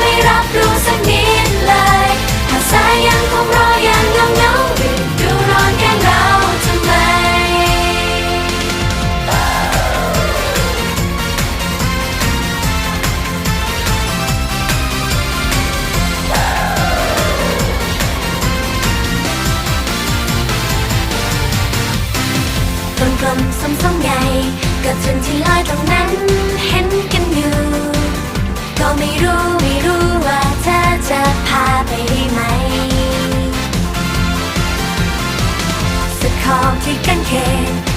ไม่รับรู้สักนิดเลยหากสายยังคงรออย่างเงาเงาดูรอนแกงเราทำไม กลมกลมซ้ำซ้ำใหกัจนที่ลอยตรงนั้น เห็นกันอยู่ ก็ไม่รู้ สักขอบที่กันเขนแต่ว่ามันจะเป็น